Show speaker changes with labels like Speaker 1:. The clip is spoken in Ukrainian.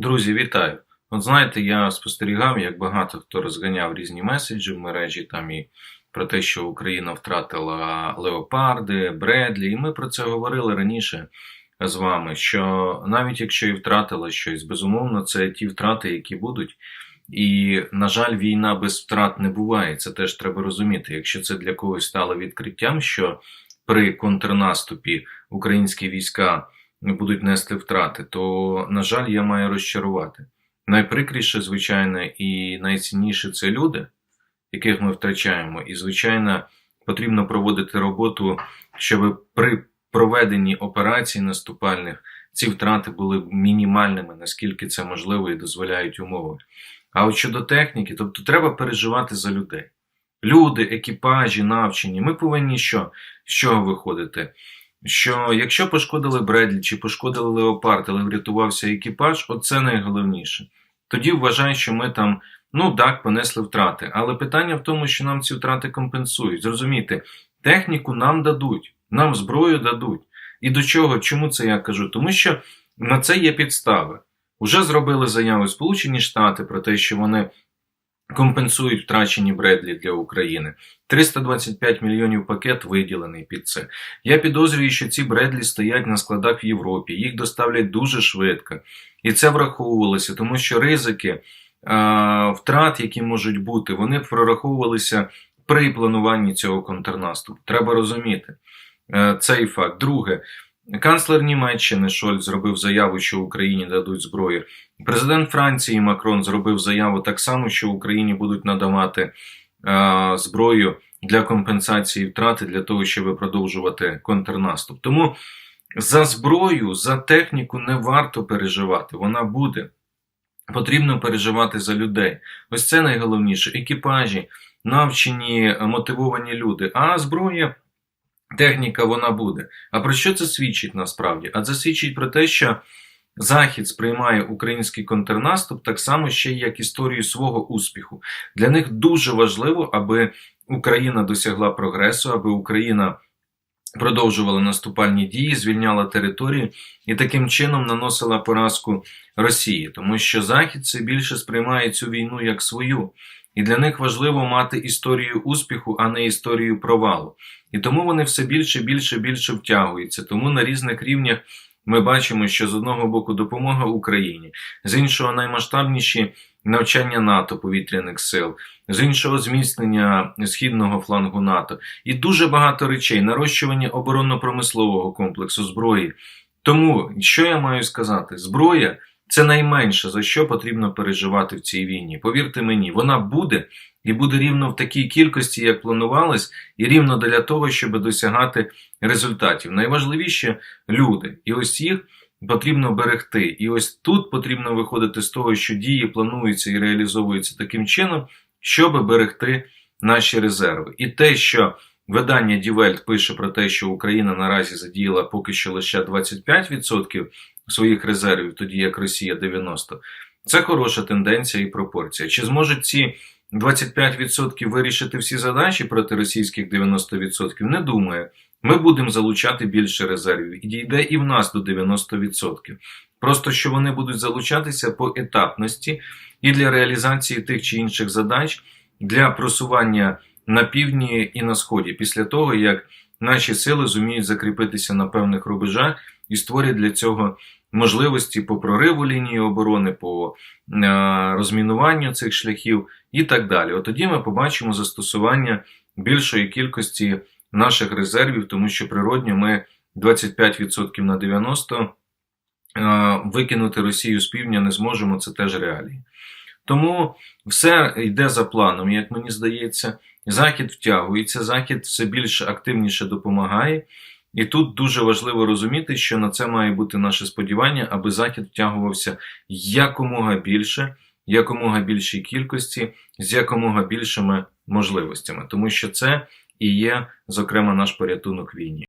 Speaker 1: Друзі, вітаю! От знаєте, я спостерігав, як багато хто розганяв різні меседжі в мережі там і про те, що Україна втратила леопарди, Бредлі, і ми про це говорили раніше з вами. Що навіть якщо і втратила щось, безумовно, це ті втрати, які будуть. І, на жаль, війна без втрат не буває. Це теж треба розуміти. Якщо це для когось стало відкриттям, що при контрнаступі українські війська будуть нести втрати, то, на жаль, я маю розчарувати. Найприкріше, звичайно, і найцінніше це люди, яких ми втрачаємо. І, звичайно, потрібно проводити роботу, щоб при проведенні операцій наступальних ці втрати були мінімальними, наскільки це можливо і дозволяють умови. А от щодо техніки, тобто треба переживати за людей. Люди, екіпажі, навчені. Ми повинні що? З чого виходити? Що якщо пошкодили Бредлі чи пошкодили Леопард, але врятувався екіпаж, оце найголовніше. Тоді вважай, що ми там, ну так, понесли втрати. Але питання в тому, що нам ці втрати компенсують. Зрозумійте, техніку нам дадуть, нам зброю дадуть. І до чого? Чому це я кажу? Тому що на це є підстави. Уже зробили заяву Сполучені Штати про те, що вони компенсують втрачені Бредлі для України. 325 мільйонів пакет виділений під це. Я підозрюю, що ці Бредлі стоять на складах в Європі, їх доставлять дуже швидко. І це враховувалося, тому що ризики а, втрат, які можуть бути, вони прораховувалися при плануванні цього контрнаступу. Треба розуміти е, цей факт. Друге, Канцлер Німеччини Шольц зробив заяву, що Україні дадуть зброю. Президент Франції Макрон зробив заяву так само, що Україні будуть надавати а, зброю для компенсації втрати для того, щоб продовжувати контрнаступ. Тому за зброю, за техніку не варто переживати. Вона буде. Потрібно переживати за людей. Ось це найголовніше. Екіпажі, навчені, мотивовані люди. А зброя. Техніка вона буде. А про що це свідчить насправді? А це свідчить про те, що Захід сприймає український контрнаступ так само ще як історію свого успіху. Для них дуже важливо, аби Україна досягла прогресу, аби Україна продовжувала наступальні дії, звільняла території і таким чином наносила поразку Росії, тому що Захід це більше сприймає цю війну як свою. І для них важливо мати історію успіху, а не історію провалу. І тому вони все більше, більше, більше втягуються. Тому на різних рівнях ми бачимо, що з одного боку допомога Україні, з іншого наймасштабніші навчання НАТО повітряних сил, з іншого зміцнення східного флангу НАТО і дуже багато речей, нарощування оборонно-промислового комплексу зброї. Тому що я маю сказати? Зброя. Це найменше за що потрібно переживати в цій війні. Повірте мені, вона буде і буде рівно в такій кількості, як планувалось, і рівно для того, щоб досягати результатів. Найважливіше люди, і ось їх потрібно берегти. І ось тут потрібно виходити з того, що дії плануються і реалізовуються таким чином, щоб берегти наші резерви. І те, що видання Дівельт пише про те, що Україна наразі задіяла поки що лише 25% своїх резервів, тоді як Росія 90%. Це хороша тенденція і пропорція. Чи зможуть ці 25% вирішити всі задачі проти російських 90%? Не думаю. Ми будемо залучати більше резервів і дійде і в нас до 90%. Просто що вони будуть залучатися по етапності і для реалізації тих чи інших задач для просування на півдні і на сході, після того як наші сили зуміють закріпитися на певних рубежах і створять для цього можливості по прориву лінії оборони, по розмінуванню цих шляхів і так далі. От тоді ми побачимо застосування більшої кількості наших резервів, тому що природньо ми 25% на 90% викинути Росію з півдня не зможемо, це теж реалії. Тому все йде за планом, як мені здається. Захід втягується, Захід все більш активніше допомагає. І тут дуже важливо розуміти, що на це має бути наше сподівання, аби Захід втягувався якомога більше, якомога більшій кількості, з якомога більшими можливостями, тому що це і є, зокрема, наш порятунок війні.